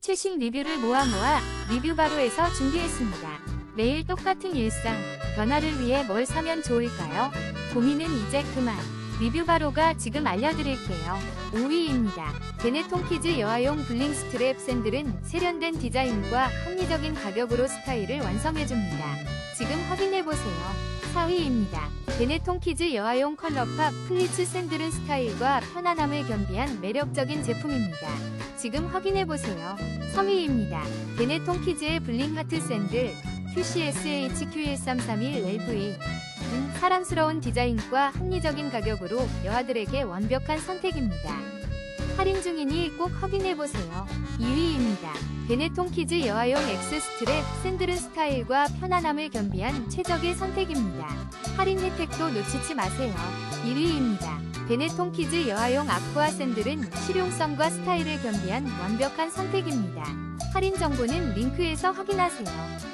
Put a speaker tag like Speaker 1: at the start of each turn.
Speaker 1: 최신 리뷰를 모아 모아 리뷰바로에서 준비했습니다. 매일 똑같은 일상, 변화를 위해 뭘 사면 좋을까요? 고민은 이제 그만. 리뷰바로가 지금 알려드릴게요. 5위입니다. 베네통 키즈 여아용 블링 스트랩 샌들은 세련된 디자인과 합리적인 가격으로 스타일을 완성해줍니다. 지금 확인해보세요. 4위입니다. 베네통 키즈 여아용 컬러팝 플리츠 샌들은 스타일과 편안함을 겸비한 매력적인 제품입니다. 지금 확인해보세요. 3위입니다. 베네통 키즈의 블링 하트 샌들 QCSHQ1331LV 은 사랑스러운 디자인과 합리적인 가격으로 여아들에게 완벽한 선택입니다. 할인 중이니 꼭 확인해보세요. 2위입니다. 베네통 키즈 여아용 X 스트랩 샌들은 스타일과 편안함을 겸비한 최적의 선택입니다. 할인 혜택도 놓치지 마세요. 1위입니다. 베네통 키즈 여아용 아쿠아 샌들은 실용성과 스타일을 겸비한 완벽한 선택입니다. 할인 정보는 링크에서 확인하세요.